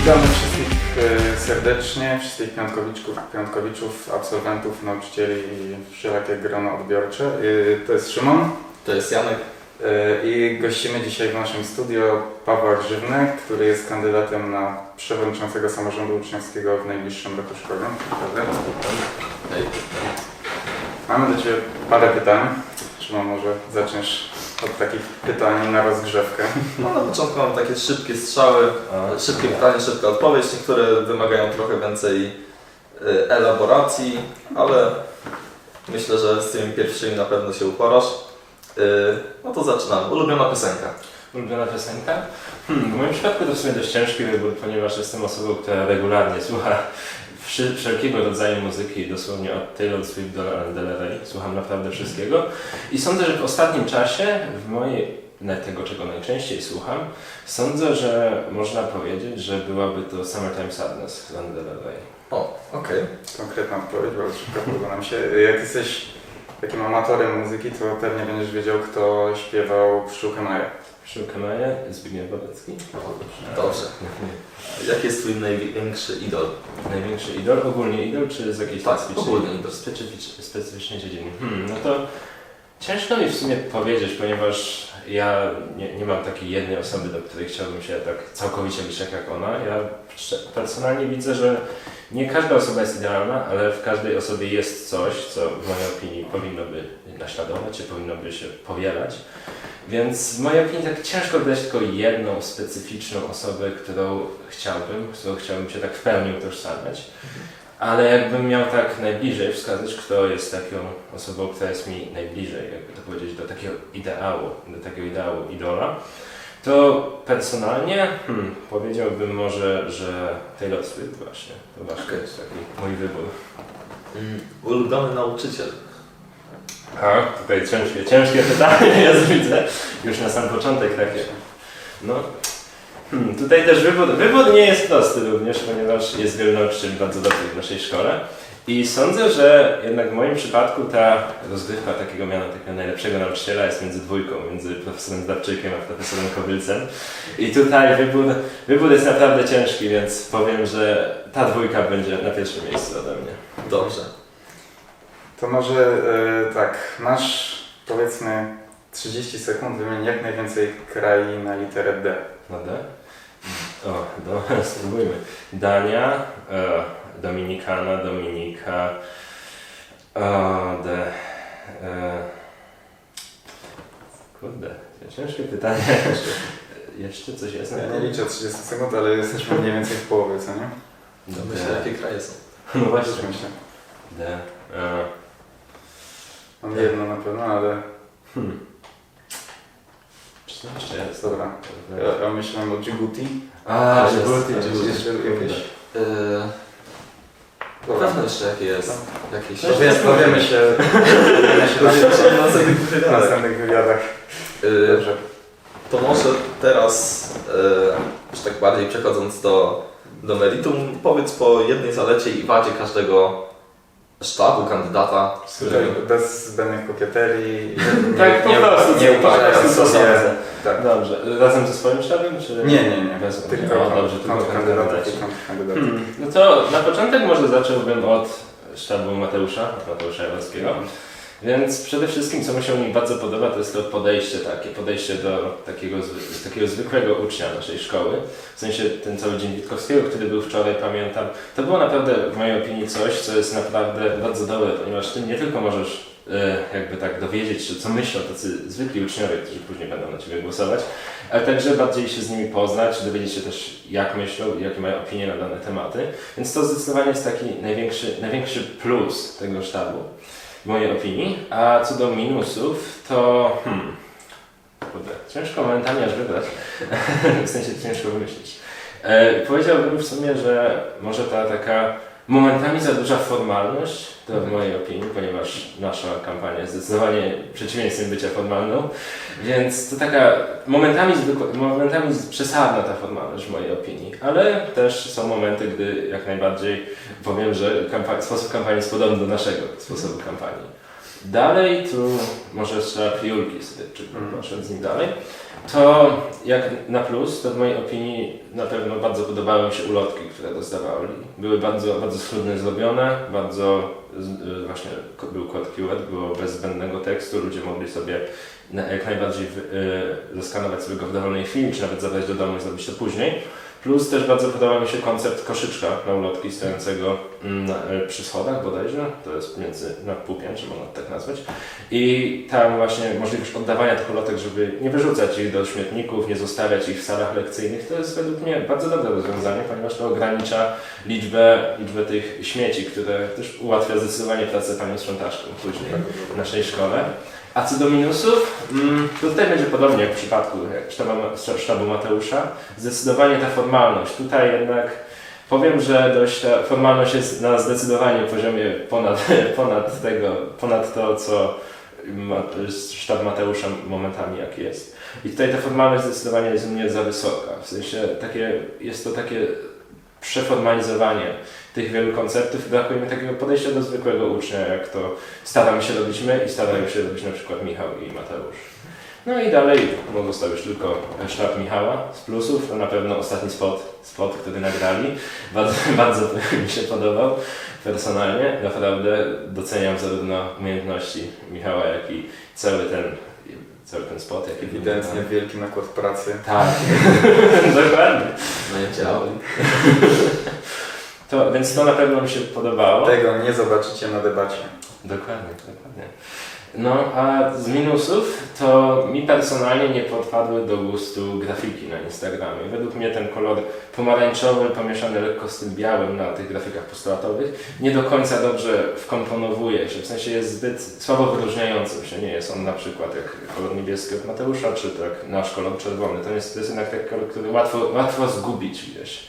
Witamy wszystkich e, serdecznie, wszystkich piątkowiczków, piątkowiczów, absolwentów, nauczycieli i wszelakie grono odbiorcze. E, To jest Szymon To jest Janek. e, i gościmy dzisiaj w naszym studio Pawła Grzywny, który jest kandydatem na przewodniczącego samorządu uczniowskiego w najbliższym roku szkolnym. Mamy do Ciebie parę pytań. Szymon, może zaczniesz od takich pytań na rozgrzewkę. No na początku mam takie szybkie strzały, szybkie pytanie, szybka odpowiedź. Niektóre wymagają trochę więcej y, elaboracji, ale myślę, że z tymi pierwszymi na pewno się uporasz. Y, No to zaczynam. Ulubiona piosenka. Ulubiona piosenka? Hmm, w moim przypadku to w sumie dość ciężki wybór, ponieważ jestem osobą, która regularnie słucha wszelkiego rodzaju muzyki, dosłownie od Taylor Swift do Lana Del Rey. Słucham naprawdę wszystkiego. I sądzę, że w ostatnim czasie, w mojej, tego czego najczęściej słucham, sądzę, że można powiedzieć, że byłaby to Summertime Sadness Lana Del Rey. O, okej. Konkretna odpowiedź, bardzo szybko podoba nam się. Jak jesteś takim amatorem muzyki, to pewnie będziesz wiedział, kto śpiewał Pszczółkę Maję. Maję, Zbigniew Wodecki. Dobrze. Jaki jest Twój największy idol? Największy idol? Ogólnie idol, czy z jakiejś Tak, specyficznej, ogólnie idol. specyficz, specyficznej dziedziny? Hmm, no to ciężko mi w sumie powiedzieć, ponieważ ja nie, nie mam takiej jednej osoby, do której chciałbym się tak całkowicie liczyć jak ona. Ja personalnie widzę, że nie każda osoba jest idealna, ale w każdej osobie jest coś, co w mojej opinii powinno by naśladować, czy powinno by się powielać. Więc w mojej opinii tak ciężko wybrać tylko jedną specyficzną osobę, którą chciałbym, którą chciałbym się tak w pełni utożsamiać. Ale jakbym miał tak najbliżej wskazać, kto jest taką osobą, która jest mi najbliżej, jakby to powiedzieć, do takiego ideału, do takiego ideału idola, to personalnie hmm, powiedziałbym może, że Taylor Swift właśnie. To właśnie Okej. jest taki mój wybór. Mm, Ulubiony nauczyciel. A, tutaj ciężkie, ciężkie pytanie jest, widzę. Już na sam początek takie. No, hmm, tutaj też wybór, wybór nie jest prosty również, ponieważ jest wielu nauczycieli bardzo dobrych w naszej szkole. I sądzę, że jednak w moim przypadku ta rozgrywka takiego miana, takiego najlepszego nauczyciela jest między dwójką, między profesorem Zdawczykiem a profesorem Kowylcem. I tutaj wybór, wybór jest naprawdę ciężki, więc powiem, że ta dwójka będzie na pierwszym miejscu ode mnie. Dobrze. To może e, tak, masz powiedzmy 30 sekund, wymień jak najwięcej krajów na literę D. Na D? O, do, spróbujmy. Dania, e, Dominikana, Dominika, o, D. E, kurde, ciężkie pytanie. Jeszcze coś jest? na Ja nie liczę 30 sekund, ale jesteśmy mniej więcej w połowie, co nie? Myślę, jakie kraje są. No właśnie. Myślę. D. E, Mam jedno na pewno, ale hmm. Czy to jeszcze jest? dobra. Ja, ja myślałem o Djibouti. A, jest, Djibouti, jest, Djibouti. Jeszcze jakieś... Yy, Dobra. Pewno jeszcze jakie jest. Jakieś... Dowiemy, dowiemy się, dowiemy się na się w następnych wywiadach. Yy, Dobrze. To może teraz, e, już tak bardziej przechodząc do, do meritum, powiedz po jednej zalecie i wadzie każdego sztabu, kandydata. Z Tutaj bez zbędnych kokieterii. Tak, po nie, prostu. Nie tak, uważając to sobie. sądzę. Tak. Dobrze. Razem ze swoim sztabem, czy? Nie, nie, nie. Bez, Tylko o, dobrze, tylko kandydaci. Hmm. No to na początek może zacząłbym od sztabu Mateusza, od Mateusza Jaworskiego. Więc przede wszystkim, co mi się nich bardzo podoba, to jest to podejście takie, podejście do takiego, takiego zwykłego ucznia naszej szkoły. W sensie ten cały dzień Witkowskiego, który był wczoraj, pamiętam. To było naprawdę w mojej opinii coś, co jest naprawdę bardzo dobre, ponieważ ty nie tylko możesz e, jakby tak dowiedzieć się, co myślą tacy zwykli uczniowie, którzy później będą na Ciebie głosować, ale także bardziej się z nimi poznać, dowiedzieć się też jak myślą i jakie mają opinie na dane tematy. Więc to zdecydowanie jest taki największy, największy plus tego sztabu, w mojej opinii. A co do minusów, to hmm, kurde, ciężko momentami aż wybrać, w sensie ciężko wymyślić. E, powiedziałbym w sumie, że może ta taka momentami za duża formalność, to w mojej opinii, ponieważ nasza kampania jest zdecydowanie przeciwieństwem bycia formalną, więc to taka momentami, momentami przesadna ta formalność w mojej opinii, ale też są momenty, gdy jak najbardziej powiem, że kampa- sposób kampanii jest podobny do naszego sposobu kampanii. Dalej, tu może jeszcze Julki sobie, czy Mhm. proszę z nim dalej. To jak na plus, to w mojej opinii na pewno bardzo podobały mi się ulotki, które rozdawali. Były bardzo, bardzo schludnie zrobione, bardzo y, właśnie był kod keyword, było bez zbędnego tekstu, ludzie mogli sobie jak najbardziej y, zeskanować sobie go w dowolnej chwili, czy nawet zabrać do domu i zrobić to później. Plus też bardzo podoba mi się koncept koszyczka na ulotki stojącego mm, na, e, przy schodach bodajże, to jest między na półpiętrze, można tak nazwać. I tam właśnie możliwość oddawania tych ulotek, żeby nie wyrzucać ich do śmietników, nie zostawiać ich w salach lekcyjnych, to jest według mnie bardzo dobre rozwiązanie, ponieważ to ogranicza liczbę, liczbę tych śmieci, które też ułatwia zdecydowanie pracę panią sprzątaczką później w naszej szkole. A co do minusów, mm, to tutaj będzie podobnie jak w przypadku sztabu, sztabu Mateusza. Zdecydowanie ta formalność. Tutaj jednak powiem, że dość ta formalność jest na zdecydowanie poziomie ponad, ponad tego, ponad to, co ma, sztab Mateusza momentami jak jest. I tutaj ta formalność zdecydowanie jest u mnie za wysoka. W sensie takie, jest to takie przeformalizowanie tych wielu konceptów brakuje mi takiego podejścia do zwykłego ucznia, jak to staramy się robić my i starają się robić na przykład Michał i Mateusz. No i dalej no, został już tylko sztab Michała z plusów, to na pewno ostatni spot, spot który nagrali. Bardzo, bardzo mi się podobał personalnie. Naprawdę doceniam zarówno umiejętności Michała, jak i cały ten, cały ten spot. Był Ewidentnie wielki nakład pracy. Tak, dokładnie. No nie działa. To, więc to na pewno mi się podobało. Tego nie zobaczycie na debacie. Dokładnie, dokładnie. No, a z minusów to mi personalnie nie podpadły do gustu grafiki na Instagramie. Według mnie ten kolor pomarańczowy pomieszany lekko z tym białym na tych grafikach postulatowych nie do końca dobrze wkomponowuje się, w sensie jest zbyt słabo wyróżniającym się. Nie jest on na przykład jak kolor niebieski od Mateusza, czy tak nasz kolor czerwony. To jest, to jest jednak taki kolor, który łatwo, łatwo zgubić gdzieś,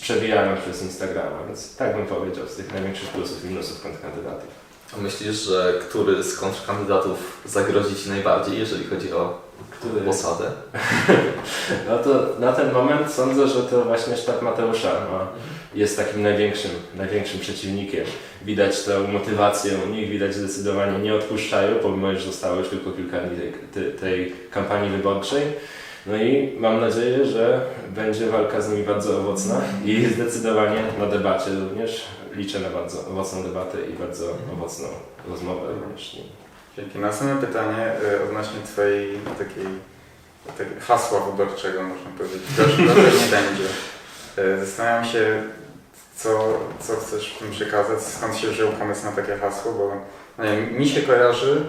przewijając przez Instagrama. Więc tak bym powiedział z tych największych plusów i minusów kontrkandydatów. Myślisz, że który z kontrkandydatów zagrozi Ci najbardziej, jeżeli chodzi o Który posadę? No to na ten moment sądzę, że to właśnie sztab Mateusza no, jest takim największym, największym przeciwnikiem. Widać tę motywację u nich, widać zdecydowanie nie odpuszczają, pomimo że zostało już tylko kilka dni tej, tej kampanii wyborczej. No i mam nadzieję, że będzie walka z nimi bardzo owocna i zdecydowanie na debacie również liczę na bardzo owocną debatę i bardzo owocną rozmowę również. Dzięki. Następne pytanie y, odnośnie Twojej takiej, takiej hasła wyborczego, można powiedzieć. Gorzej gorzej nie będzie. Y, Zastanawiam się, co, co chcesz w tym przekazać, skąd się wziął pomysł na takie hasło, bo no nie, wiem, mi się kojarzy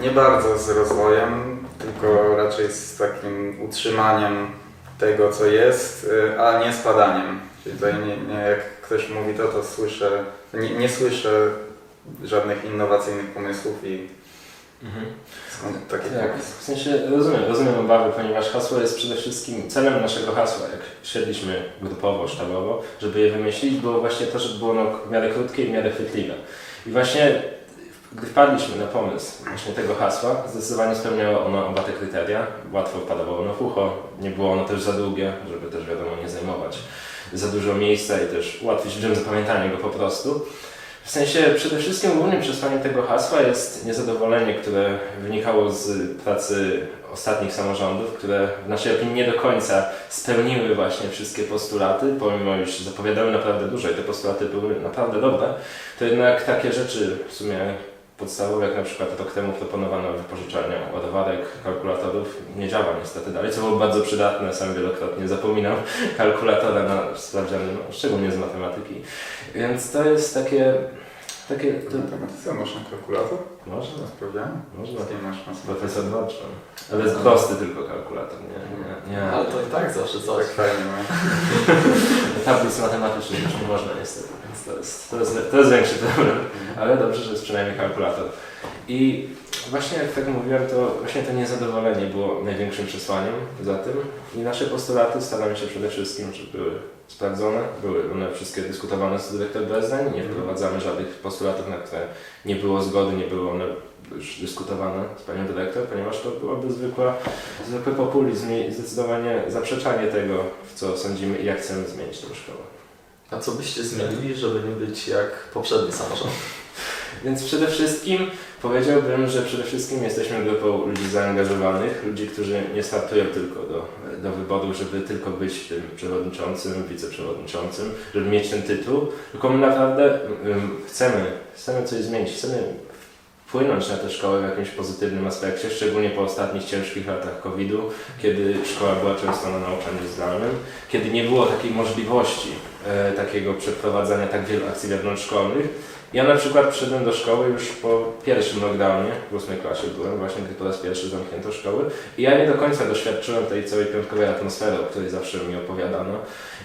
nie bardzo z rozwojem, tylko raczej z takim utrzymaniem tego, co jest, y, a nie spadaniem. Czyli tutaj nie, nie, jak ktoś mówi to, to słyszę, nie, nie słyszę żadnych innowacyjnych pomysłów i skąd taki Tak, w sensie rozumiem, rozumiem obawy, ponieważ hasło jest przede wszystkim celem naszego hasła, jak siedliśmy grupowo, sztabowo, żeby je wymyślić, było właśnie to, żeby było ono w miarę krótkie i w miarę chwytliwe. I właśnie gdy wpadliśmy na pomysł właśnie tego hasła, zdecydowanie spełniało ono oba te kryteria. Łatwo wpadało ono w ucho, nie było ono też za długie, żeby też wiadomo nie zajmować za dużo miejsca i też ułatwić ludziom zapamiętanie go po prostu. W sensie przede wszystkim głównym przesłaniem tego hasła jest niezadowolenie, które wynikało z pracy ostatnich samorządów, które w naszej opinii nie do końca spełniły właśnie wszystkie postulaty, pomimo iż zapowiadały naprawdę dużo i te postulaty były naprawdę dobre, to jednak takie rzeczy w sumie podstawowe, jak na przykład rok temu proponowano wypożyczalnia ładowarek, kalkulatorów, nie działa niestety dalej, co było bardzo przydatne, sam wielokrotnie zapominam kalkulatora na sprawdziany, no, szczególnie z matematyki. Więc to jest takie, takie to, Matematyce masz na kalkulator? można, Sprawdziałem? można. Kim masz na Profesor Dworczan. Ale jest prosty tylko kalkulator, nie? nie, nie. Ale to i tak zawsze coś. Tak fajnie, no. Tablic matematycznych już nie można niestety, więc to jest, to jest, to jest większy problem. Ale dobrze, że jest przynajmniej kalkulator. I właśnie jak tak mówiłem, to właśnie to niezadowolenie było największym przesłaniem za tym. I nasze postulaty staramy się przede wszystkim, żeby były sprawdzone, były one wszystkie dyskutowane z dyrektor bez zdań, nie wprowadzamy żadnych postulatów, na które nie było zgody, nie były one już dyskutowane z panią dyrektor, ponieważ to byłoby zwykła, zwykły populizm i zdecydowanie zaprzeczanie tego, w co sądzimy i jak chcemy zmienić tę szkołę. A co byście zmienili, żeby nie być jak poprzedni samorząd? Więc przede wszystkim powiedziałbym, że przede wszystkim jesteśmy grupą ludzi zaangażowanych, ludzi, którzy nie startują tylko do, do wyboru, żeby tylko być tym przewodniczącym, wiceprzewodniczącym, żeby mieć ten tytuł, tylko my naprawdę chcemy, chcemy coś zmienić, chcemy wpłynąć na tę szkołę w jakimś pozytywnym aspekcie, szczególnie po ostatnich ciężkich latach COVID-u, kiedy szkoła była często na nauczaniu zdalnym, kiedy nie było takiej możliwości takiego przeprowadzania tak wielu akcji wewnątrzszkolnych. Ja na przykład przyszedłem do szkoły już po pierwszym lockdownie, w ósmej klasie byłem, właśnie gdy po raz pierwszy zamknięto szkoły i ja nie do końca doświadczyłem tej całej piątkowej atmosfery, o której zawsze mi opowiadano,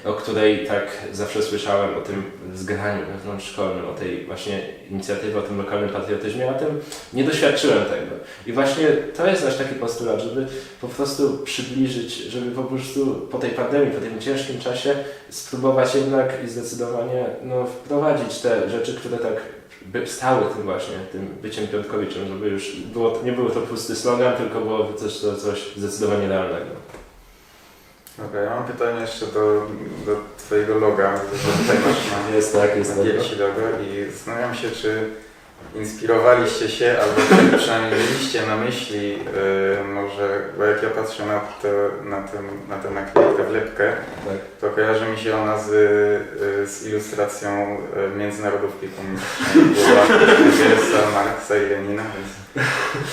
o której tak zawsze słyszałem, o tym zgraniu wewnątrzszkolnym, o tej właśnie inicjatywie, o tym lokalnym patriotyzmie, a tym nie doświadczyłem tego. I właśnie to jest nasz taki postulat, żeby po prostu przybliżyć, żeby po prostu po tej pandemii, po tym ciężkim czasie spróbować jednak i zdecydowanie no, wprowadzić te rzeczy, które tak by stały tym właśnie, tym byciem piątkowiczem, żeby już było, nie był to pusty slogan, tylko było też to coś zdecydowanie realnego. Dobra, ja mam pytanie jeszcze do, do Twojego loga, tutaj masz na Jest tak, jest na piersi logo i zastanawiam się, czy inspirowaliście się, albo przynajmniej mieliście na myśli, yy, może, bo jak ja patrzę na, to, na, ten, na tę naklejkę, wlepkę, Tak. to kojarzy mi się ona z, yy, z ilustracją yy, międzynarodówki komunistycznej Marksa i Lenina, więc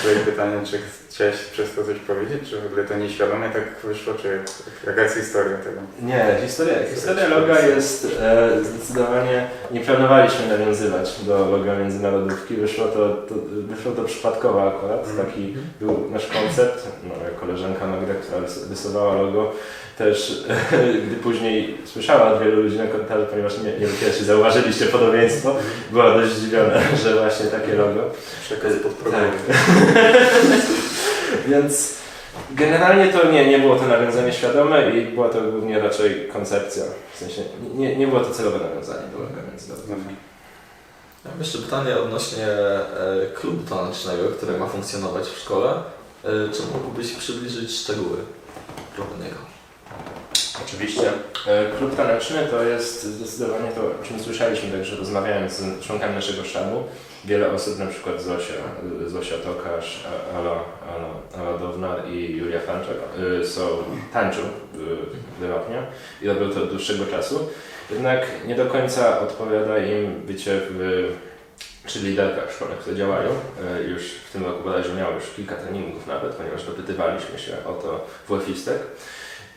tutaj pytanie, czy chciałeś przez to coś powiedzieć, czy w ogóle to nieświadomie tak wyszło, czy jak, jaka jest historia tego? Nie, historia, historia loga jest e, zdecydowanie, nie planowaliśmy nawiązywać do loga międzynarodówki, wyszło to, to, wyszło to przypadkowo akurat, Mhm. taki był nasz koncept, no, jak koleżanka Magda, która rys- rysowała logo, też gdy później słyszała od wielu ludzi na komentarzu, ponieważ nie, nie wiem, pierwsi zauważyliście podobieństwo, była dość zdziwiona, że właśnie takie logo. Przekaz podprogowy. Więc generalnie to nie, nie było to nawiązanie świadome i była to głównie raczej koncepcja. W sensie nie, nie było to celowe nawiązanie do loga międzynarodowego. Ja mam jeszcze pytanie odnośnie e, klubu tanecznego, który ma funkcjonować w szkole. E, czy mógłbyś przybliżyć szczegóły pro niego? Oczywiście. E, Klub taneczny to jest zdecydowanie to, o czym słyszeliśmy, także rozmawiając z członkami naszego sztabu. Wiele osób, na przykład Zosia, Zosia Tokarz, Ala, Ala, Ala Downar i Julia Franczak e, są, tańczą e, prywatnie i robią to od dłuższego czasu. Jednak nie do końca odpowiada im bycie w czy liderkach szkolnych, które działają. E, Już w tym roku bodajże miało już kilka treningów nawet, ponieważ dopytywaliśmy się o to w UEFISTek.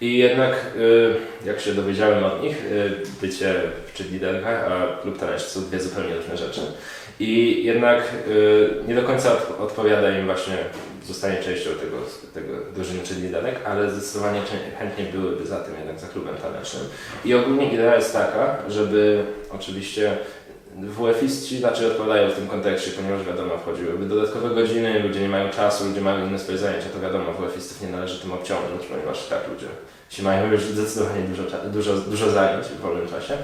I jednak, y, jak się dowiedziałem od nich, y, bycie w liderkach, a klub taneczny są dwie zupełnie różne rzeczy. I jednak y, nie do końca od- odpowiada im właśnie zostanie częścią tego, tego drużyny czy liderek, ale zdecydowanie chę- chętnie byłyby za tym jednak za klubem tanecznym. I ogólnie idea jest taka, żeby oczywiście WF-iści raczej odpowiadają w tym kontekście, ponieważ wiadomo, wchodziłyby dodatkowe godziny, ludzie nie mają czasu, ludzie mają inne swoje zajęcia, to wiadomo, WF-istów nie należy tym obciągnąć, ponieważ tak, ludzie ci mają już zdecydowanie dużo, dużo, dużo zajęć w wolnym czasie.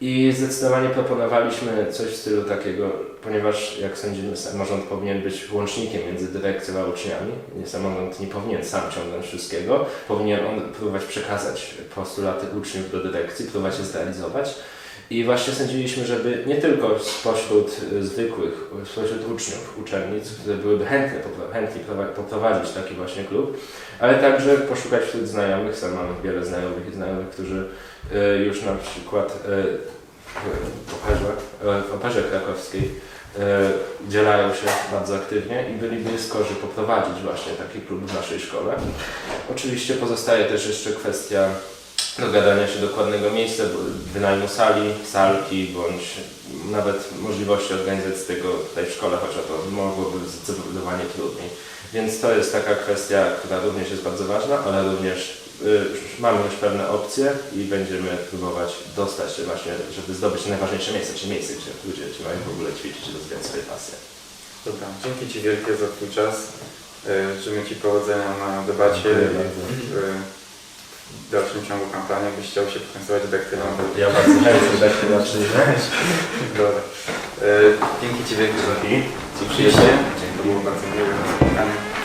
I zdecydowanie proponowaliśmy coś w stylu takiego, ponieważ jak sądzimy, samorząd powinien być łącznikiem między dyrekcją a uczniami. Nie, samorząd nie powinien sam ciągnąć wszystkiego, powinien on próbować przekazać postulaty uczniów do dyrekcji, próbować je zrealizować. I właśnie sądziliśmy, żeby nie tylko spośród y, zwykłych, spośród uczniów uczelnic, które byłyby chętne, chętni prowa- poprowadzić taki właśnie klub, ale także poszukać wśród znajomych. Sam mam wiele znajomych i znajomych, którzy y, już na przykład y, w operze, krakowskiej udzielają się bardzo aktywnie i byliby skorzy poprowadzić właśnie taki klub w naszej szkole. Oczywiście pozostaje też jeszcze kwestia dogadania się dokładnego miejsca, wynajmu sali, salki, bądź nawet możliwości organizacji tego tutaj w szkole, chociaż to mogłoby być zdecydowanie trudniej. Więc to jest taka kwestia, która również jest bardzo ważna, ale również y, mamy już pewne opcje i będziemy próbować dostać się właśnie, żeby zdobyć najważniejsze miejsce, czy miejsce, gdzie ludzie ci mają w ogóle ćwiczyć i rozwijać swoje pasje. Dobra, dzięki Ci wielkie za Twój czas. E, Życzymy Ci powodzenia na debacie Dziękuję bardzo. W, dalszym ciągu kampanii, byś chciał się pokazywać dydaktylą. Ja bardzo chętnie się na przyjrzeć. Dobra. E, Dzięki Ci wielkie za. Ci przyjście. Było bardzo miłe spotkanie.